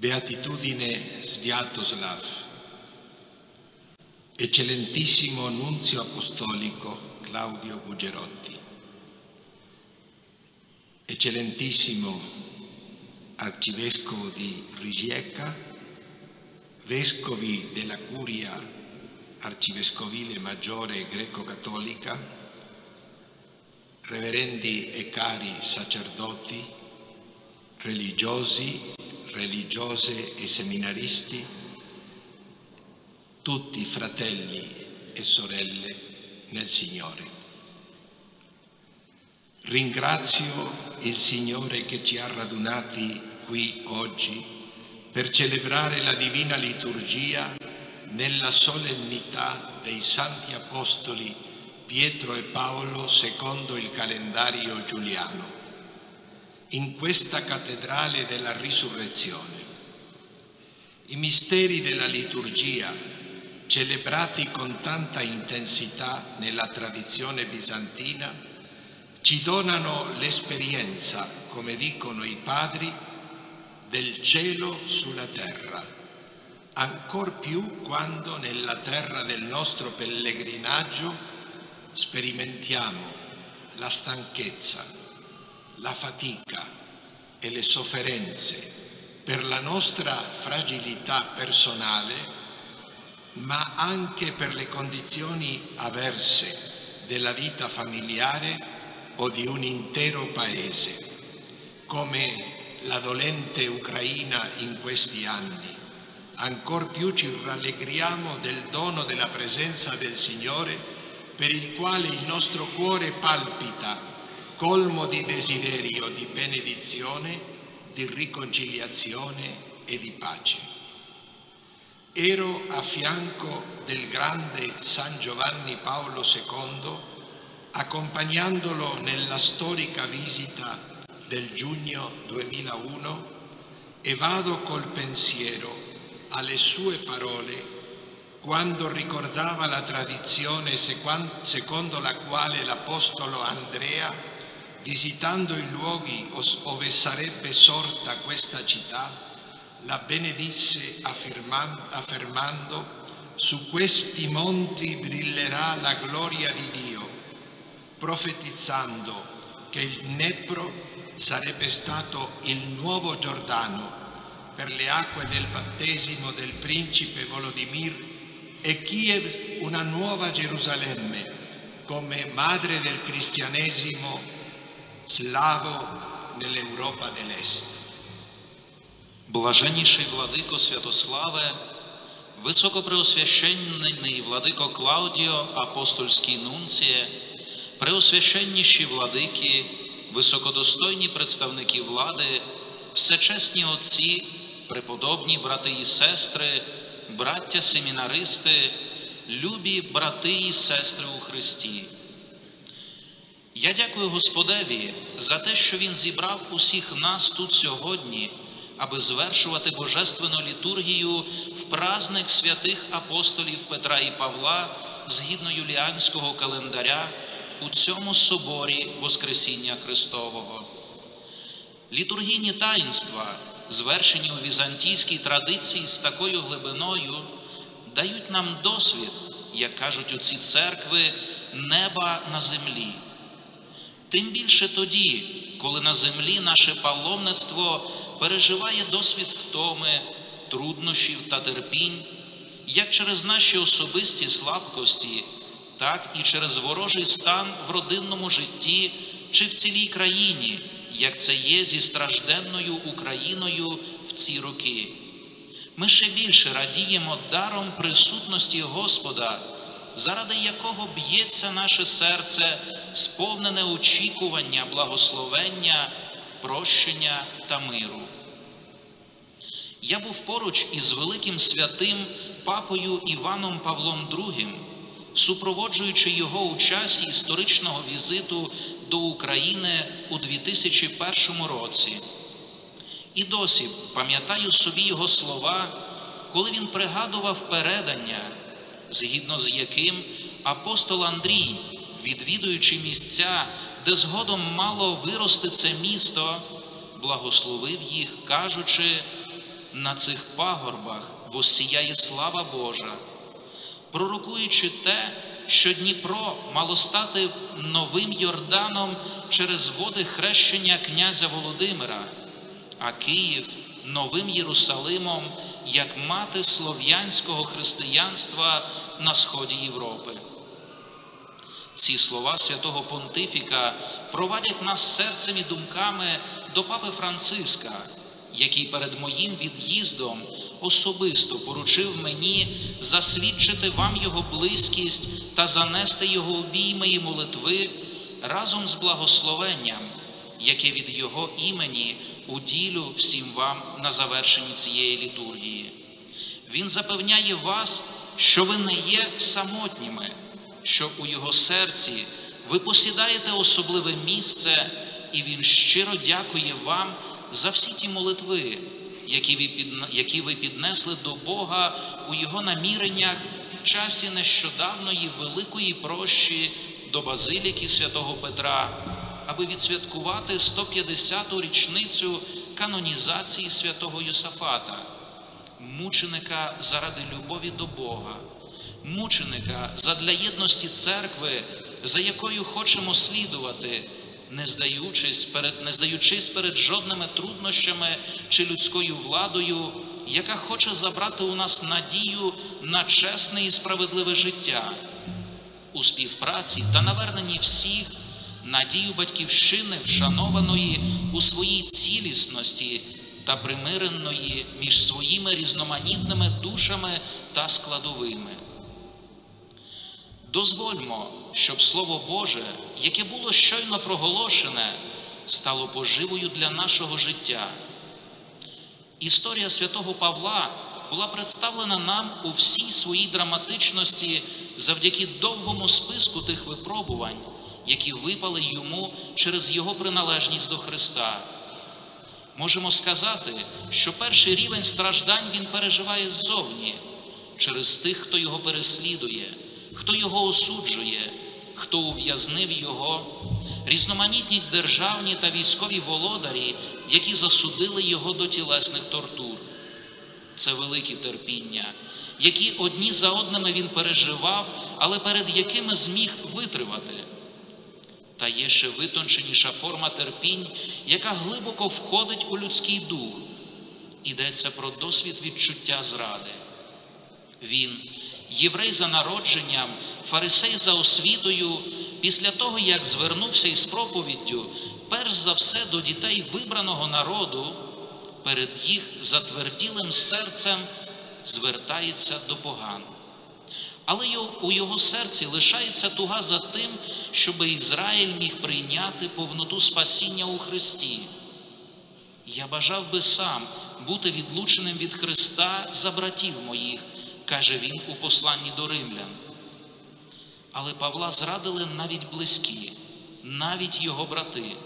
Beatitudine Sviatoslav, Eccellentissimo Nunzio Apostolico Claudio Bugerotti, Eccellentissimo Arcivescovo di Rijeka, Vescovi della Curia Arcivescovile Maggiore Greco-Cattolica, Reverendi e cari sacerdoti, religiosi, religiose e seminaristi, tutti fratelli e sorelle nel Signore. Ringrazio il Signore che ci ha radunati qui oggi per celebrare la divina liturgia nella solennità dei santi apostoli Pietro e Paolo secondo il calendario giuliano, in questa cattedrale della risurrezione. I misteri della liturgia, celebrati con tanta intensità nella tradizione bizantina, ci donano l'esperienza, come dicono i padri, del cielo sulla terra, ancor più quando nella terra del nostro pellegrinaggio sperimentiamo la stanchezza, la fatica e le sofferenze per la nostra fragilità personale, ma anche per le condizioni avverse della vita familiare o di un intero paese, come la dolente Ucraina in questi anni. Ancor più ci rallegriamo del dono della presenza del Signore per il quale il nostro cuore palpita, colmo di desiderio, di benedizione, di riconciliazione e di pace. Ero a fianco del grande San Giovanni Paolo II, accompagnandolo nella storica visita del giugno 2001 e vado col pensiero alle sue parole quando ricordava la tradizione secondo la quale l'Apostolo Andrea, visitando i luoghi dove sarebbe sorta questa città, la benedisse affermando su questi monti brillerà la gloria di Dio, profetizzando che il Dnepro sarebbe stato il nuovo Giordano per le acque del battesimo del principe Volodymyr e Kiev una nuova Gerusalemme come madre del cristianesimo slavo nell'Europa dell'Est. Блаженніший владико Святославе, високопреосвященний владико Клаудіо, апостольський нунціє, преосвященніші владики, високодостойні представники влади, всечесні отці, преподобні брати і сестри, браття семінаристи, любі брати і сестри у Христі. Я дякую Господеві за те, що Він зібрав усіх нас тут сьогодні, аби звершувати божественну літургію в праздник святих апостолів Петра і Павла згідно юліанського календаря у цьому соборі Воскресіння Христового. Літургійні таїнства, звершені у візантійській традиції з такою глибиною, дають нам досвід, як кажуть у ці церкви, неба на землі. Тим більше тоді, коли на землі наше паломництво переживає досвід втоми, труднощів та терпінь, як через наші особисті слабкості, так і через ворожий стан в родинному житті чи в цілій країні, як це є зі стражденною Україною в ці роки. Ми ще більше радіємо даром присутності Господа, заради якого б'ється наше серце, сповнене очікування, благословення, прощення та миру. Я був поруч із великим святим папою Іваном Павлом II, супроводжуючи його у часі історичного візиту до України у 2001 році. І досі пам'ятаю собі його слова, коли він пригадував передання, згідно з яким апостол Андрій, відвідуючи місця, де згодом мало вирости це місто, благословив їх, кажучи, на цих пагорбах воссіяє слава Божа, пророкуючи те, що Дніпро мало стати новим Йорданом через води хрещення князя Володимира, а Київ новим Єрусалимом як мати слов'янського християнства на сході Європи. Ці слова святого Понтифіка провадять нас серцем і думками до папи Франциска, який перед моїм від'їздом особисто поручив мені засвідчити вам його близькість та занести його обійми і молитви разом з благословенням, яке від його імені уділю всім вам на завершенні цієї літургії. Він запевняє вас, що ви не є самотніми, що у його серці ви посідаєте особливе місце, і він щиро дякує вам за всі ті молитви, які ви, піднесли до Бога у Його наміреннях в часі нещодавної великої прощі до Базиліки святого Петра, аби відсвяткувати 150-ту річницю канонізації святого Йосафата, мученика заради любові до Бога, мученика задля єдності церкви, за якою хочемо слідувати не здаючись перед, не здаючись перед жодними труднощами чи людською владою, яка хоче забрати у нас надію на чесне і справедливе життя, у співпраці та наверненні всіх надію батьківщини, вшанованої у своїй цілісності та примиренної між своїми різноманітними душами та складовими. Дозвольмо, щоб Слово Боже, яке було щойно проголошене, стало поживою для нашого життя. Історія святого Павла була представлена нам у всій своїй драматичності завдяки довгому списку тих випробувань, які випали йому через його приналежність до Христа. Можемо сказати, що перший рівень страждань він переживає ззовні, через тих, хто його переслідує хто його осуджує, хто ув'язнив його, різноманітні державні та військові володарі, які засудили його до тілесних тортур. Це великі терпіння, які одні за одними він переживав, але перед якими зміг витривати. Та є ще витонченіша форма терпінь, яка глибоко входить у людський дух. Йдеться про досвід відчуття зради. Він єврей за народженням, фарисей за освітою, після того, як звернувся із проповіддю, перш за все до дітей вибраного народу, перед їх затверділим серцем звертається до поган. Але у його серці лишається туга за тим, щоб Ізраїль міг прийняти повноту спасіння у Христі. Я бажав би сам бути відлученим від Христа за братів моїх, каже він у посланні до римлян. Але Павла зрадили навіть близькі, навіть його брати.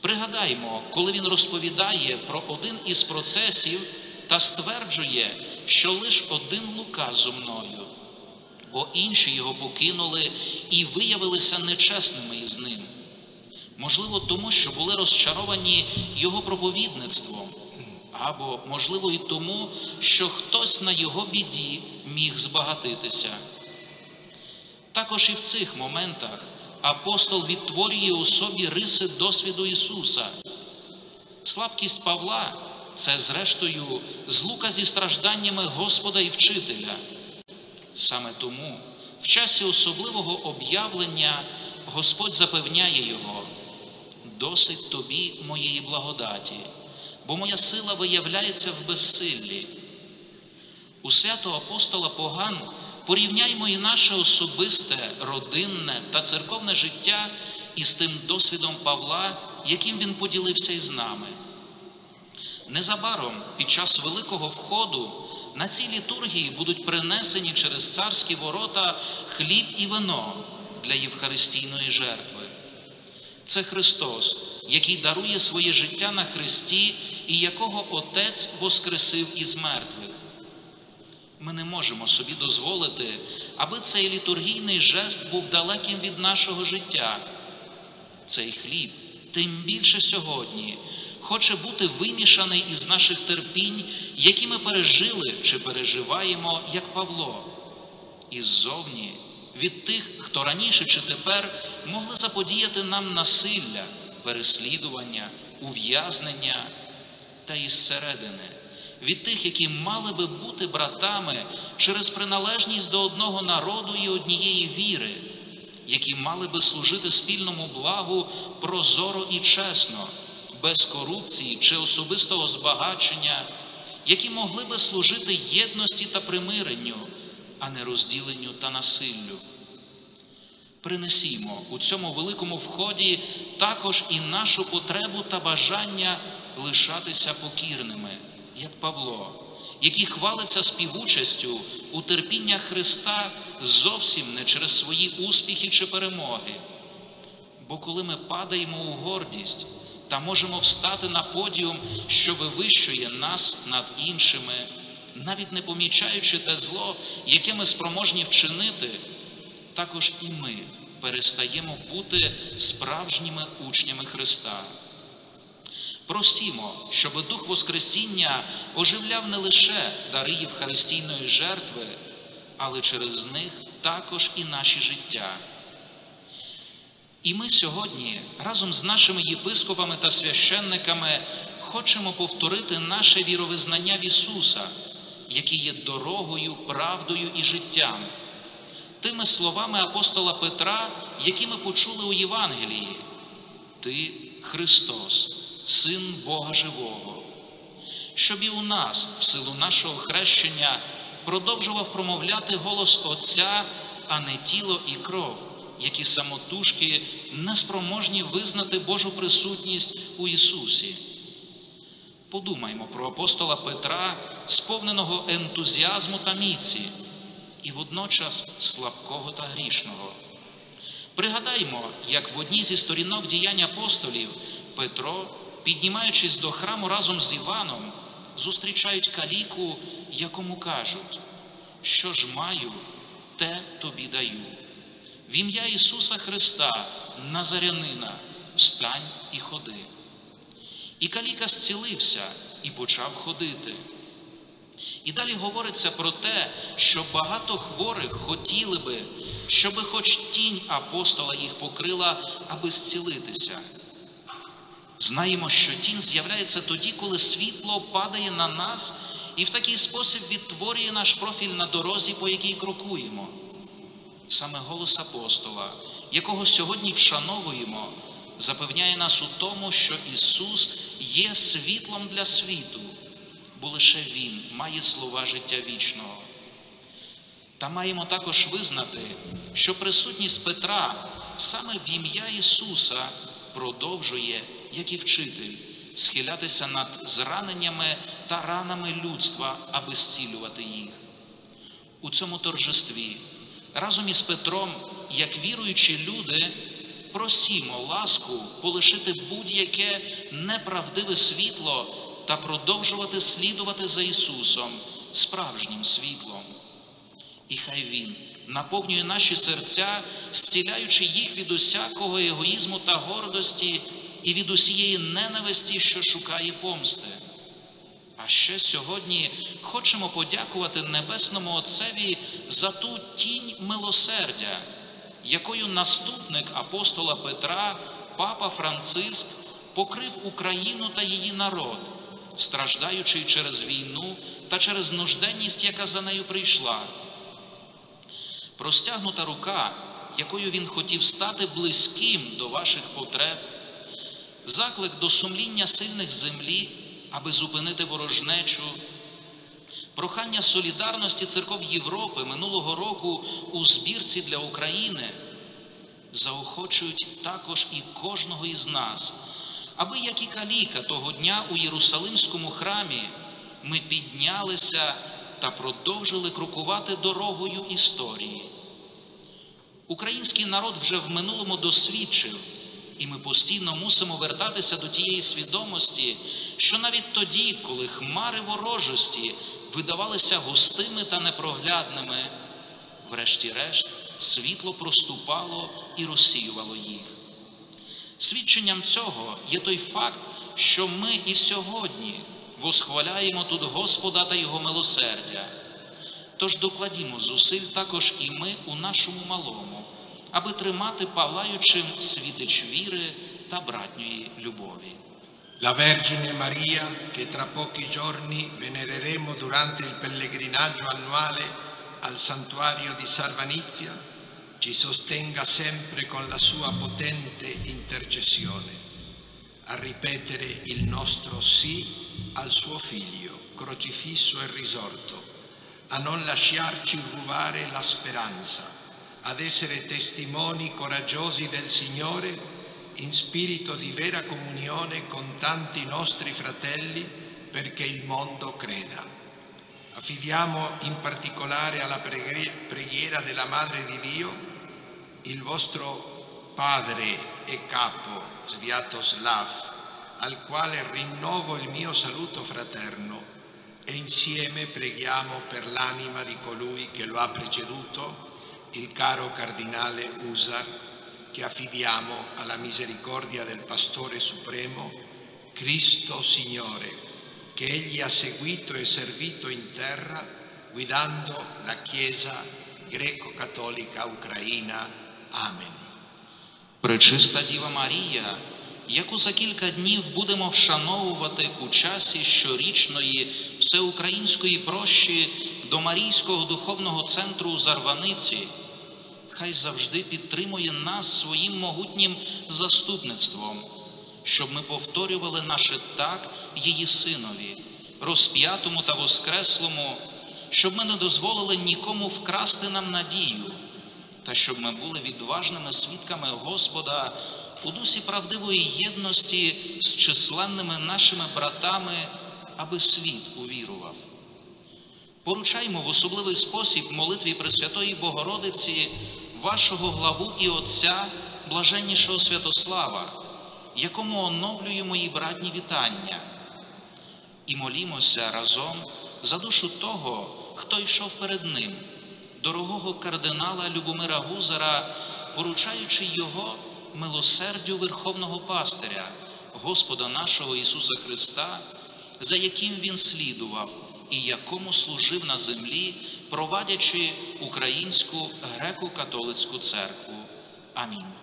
Пригадаймо, коли він розповідає про один із процесів та стверджує, що лише один Лука зо мною, бо інші його покинули і виявилися нечесними із ним. Можливо, тому що були розчаровані його проповідництвом або, можливо, і тому, що хтось на його біді міг збагатитися. Також і в цих моментах апостол відтворює у собі риси досвіду Ісуса. Слабкість Павла це, зрештою, злука зі стражданнями Господа і вчителя. Саме тому в часі особливого об'явлення Господь запевняє його, досить тобі моєї благодаті бо моя сила виявляється в безсиллі. У святого апостола Поган порівняймо і наше особисте, родинне та церковне життя із тим досвідом Павла, яким він поділився із нами. Незабаром під час великого входу на цій літургії будуть принесені через царські ворота хліб і вино для Євхаристійної жертви. Це Христос, який дарує своє життя на Христі і якого Отець воскресив із мертвих. Ми не можемо собі дозволити, аби цей літургійний жест був далеким від нашого життя. Цей хліб, тим більше сьогодні, хоче бути вимішаний із наших терпінь, які ми пережили чи переживаємо, як Павло. Іззовні від тих, хто раніше чи тепер могли заподіяти нам насилля, переслідування, ув'язнення та із середини, від тих, які мали би бути братами через приналежність до одного народу і однієї віри, які мали би служити спільному благу прозоро і чесно, без корупції чи особистого збагачення, які могли би служити єдності та примиренню, а не розділенню та насиллю. Принесімо у цьому великому вході також і нашу потребу та бажання лишатися покірними, як Павло, який хвалиться співучастю у терпіннях Христа зовсім не через свої успіхи чи перемоги. Бо коли ми падаємо у гордість та можемо встати на подіум, що вивищує нас над іншими, навіть не помічаючи те зло, яке ми спроможні вчинити, також і ми перестаємо бути справжніми учнями Христа. Просімо, щоб Дух Воскресіння оживляв не лише дари Євхаристійної жертви, але через них також і наші життя. І ми сьогодні разом з нашими єпископами та священниками хочемо повторити наше віровизнання в Ісуса, який є дорогою, правдою і життям, тими словами апостола Петра, які ми почули у Євангелії: Ти Христос, Син Бога Живого, щоб і у нас, в силу нашого хрещення, продовжував промовляти голос Отця, а не тіло і кров, які самотужки неспроможні визнати Божу присутність у Ісусі. Подумаймо про апостола Петра, сповненого ентузіазму та міці, і водночас слабкого та грішного. Пригадаймо, як в одній зі сторінок діянь апостолів Петро, піднімаючись до храму разом з Іваном, зустрічають каліку, якому кажуть, що ж маю, те тобі даю. В ім'я Ісуса Христа, Назарянина, встань і ходи. І каліка зцілився і почав ходити. І далі говориться про те, що багато хворих хотіли би, щоби хоч тінь апостола їх покрила, аби зцілитися. Знаємо, що тінь з'являється тоді, коли світло падає на нас і в такий спосіб відтворює наш профіль на дорозі, по якій крокуємо. Саме голос апостола, якого сьогодні вшановуємо, запевняє нас у тому, що Ісус є світлом для світу, бо лише Він має слова життя вічного. Та маємо також визнати, що присутність Петра саме в ім'я Ісуса продовжує, як і вчитель, схилятися над зраненнями та ранами людства, аби зцілювати їх. У цьому торжестві разом із Петром, як віруючі люди, просімо ласку полишити будь-яке неправдиве світло та продовжувати слідувати за Ісусом, справжнім світлом. І хай Він наповнює наші серця, зціляючи їх від усякого егоїзму та гордості і від усієї ненависті, що шукає помсти. А ще сьогодні хочемо подякувати Небесному Отцеві за ту тінь милосердя, якою наступник апостола Петра, папа Франциск, покрив Україну та її народ, страждаючи через війну та через нужденність, яка за нею прийшла. Простягнута рука, якою він хотів стати близьким до ваших потреб, заклик до сумління сильних землі, аби зупинити ворожнечу, прохання солідарності церков Європи минулого року у збірці для України заохочують також і кожного із нас, аби, як і каліка того дня у Єрусалимському храмі, ми піднялися та продовжили крокувати дорогою історії. Український народ вже в минулому досвідчив, і ми постійно мусимо вертатися до тієї свідомості, що навіть тоді, коли хмари ворожості видавалися густими та непроглядними, врешті-решт світло проступало і розсіювало їх. Свідченням цього є той факт, що ми і сьогодні восхваляємо тут Господа та Його милосердя. Тож докладімо зусиль також і ми у нашому малому, аби тримати палаючим світич віри та братньої любові. La Vergine Maria, che tra pochi giorni venereremo durante il pellegrinaggio annuale al santuario di Sarvanizia, ci sostenga sempre con la sua potente intercessione a ripetere il nostro sì al suo Figlio, crocifisso e risorto, a non lasciarci rubare la speranza, ad essere testimoni coraggiosi del Signore in spirito di vera comunione con tanti nostri fratelli perché il mondo creda. Affidiamo in particolare alla preghiera della Madre di Dio il vostro padre e capo Sviatoslav, al quale rinnovo il mio saluto fraterno e insieme preghiamo per l'anima di colui che lo ha preceduto, caro cardinale Usar, che affidiamo alla misericordia del Pastore Supremo, Cristo Signore, che Egli ha seguito e servito in terra guidando la Chiesa greco-cattolica ucraina. Amen. Пречиста Діва Марія, яку за кілька днів будемо вшановувати у часі щорічної всеукраїнської прощі до Марійського духовного центру у Зарваниці, хай завжди підтримує нас своїм могутнім заступництвом, щоб ми повторювали наше так її синові, розп'ятому та воскреслому, щоб ми не дозволили нікому вкрасти нам надію та щоб ми були відважними свідками Господа у дусі правдивої єдності з численними нашими братами, аби світ увірував. Поручаймо в особливий спосіб молитві Пресвятої Богородиці вашого главу і Отця, блаженнішого Святослава, якому оновлюємо і братні вітання, і молімося разом за душу того, хто йшов перед ним дорогого кардинала Любомира Гузара, поручаючи його милосердю Верховного пастиря, Господа нашого Ісуса Христа, за яким Він слідував і якому служив на землі, провадячи Українську греко-католицьку церкву. Амінь.